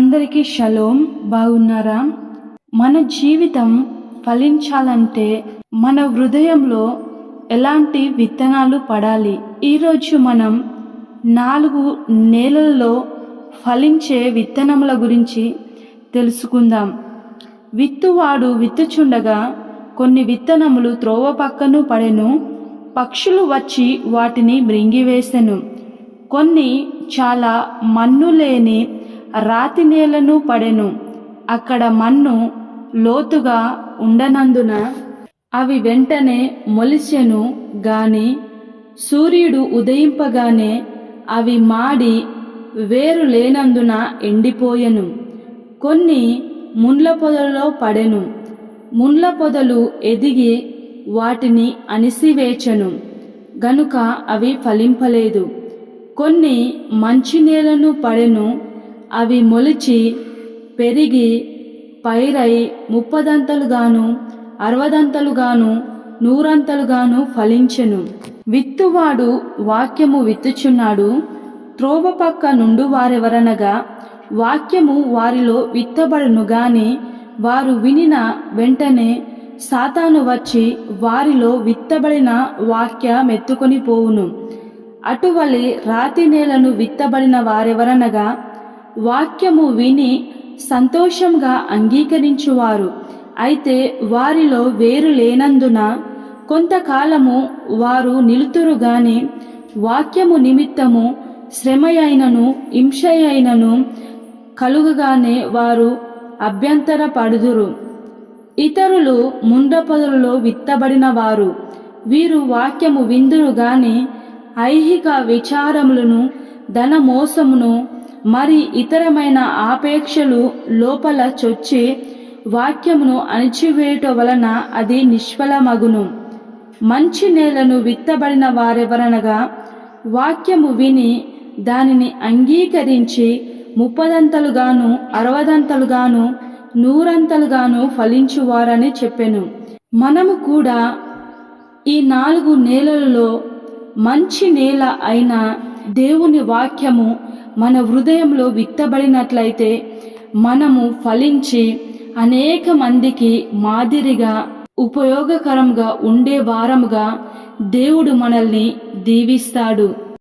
అందరికీ షలోం. బాగున్నారా? మన జీవితం ఫలించాలంటే మన హృదయంలో ఎలాంటి విత్తనాలు పడాలి? ఈరోజు మనం నాలుగు నేలల్లో ఫలించే విత్తనముల గురించి తెలుసుకుందాం. విత్తువాడు విత్తుచుండగా కొన్ని విత్తనములు త్రోవ పక్కను పడెను. పక్షులు వచ్చి వాటిని మృంగివేసెను. కొన్ని చాలా మన్ను లేని రాతి నేలను పడెను. అక్కడ మన్ను లోతుగా ఉండనందున అవి వెంటనే మొలిచెను గాని సూర్యుడు ఉదయింపగానే అవి మాడి వేరు లేనందున ఎండిపోయెను. కొన్ని ముండ్ల పొదలలో పడెను. ముండ్ల పొదలు ఎదిగి వాటిని అణిసివేచెను. గనుక అవి ఫలింపలేదు. కొన్ని మంచి నేలను పడెను. అవి మొలిచి పెరిగి పైరై ముప్పదంతలుగాను అరవదంతలుగాను నూరంతలుగాను ఫలించెను. విత్తువాడు వాక్యము విత్తుచున్నాడు త్రోవ పక్క నుండు వారెవరనగా వాక్యము వారిలో విత్తబడును గాని వారు వినిన వెంటనే సాతాను వచ్చి వారిలో విత్తబడిన వాక్యమెత్తుకొని పోవును. అటువలి రాతి నేలను విత్తబడిన వారెవరనగా వాక్యము విని సంతోషంగా అంగీకరించువారు. అయితే వారిలో వేరు లేనందున కొంతకాలము వారు నిలుతురుగాని వాక్యము నిమిత్తము శ్రమయైనను హింసయైనను కలుగగానే వారు అభ్యంతర పడుదురు ఇతరులు ముండపదులలో విత్తబడిన వారు వీరు వాక్యము విందురు గాని ఐహిక విచారములను ధన మోసమును మరి ఇతరమైన ఆపేక్షలు లోపల చొచ్చి వాక్యమును అణిచివేయుట వలన అది నిష్ఫలమగును. మంచి నేలను విత్తబడిన వారెవరనగా వాక్యము విని దానిని అంగీకరించి ముప్పదంతలుగాను అరవదంతలుగాను నూరంతలుగాను ఫలించువారని చెప్పెను. మనము కూడా ఈ నాలుగు నేలలలో మంచి నేల అయిన దేవుని వాక్యము మన హృదయంలో విత్తబడినట్లయితే మనము ఫలించి అనేక మందికి మాదిరిగా ఉపయోగకరంగా ఉండే వారముగా దేవుడు మనల్ని దీవిస్తాడు.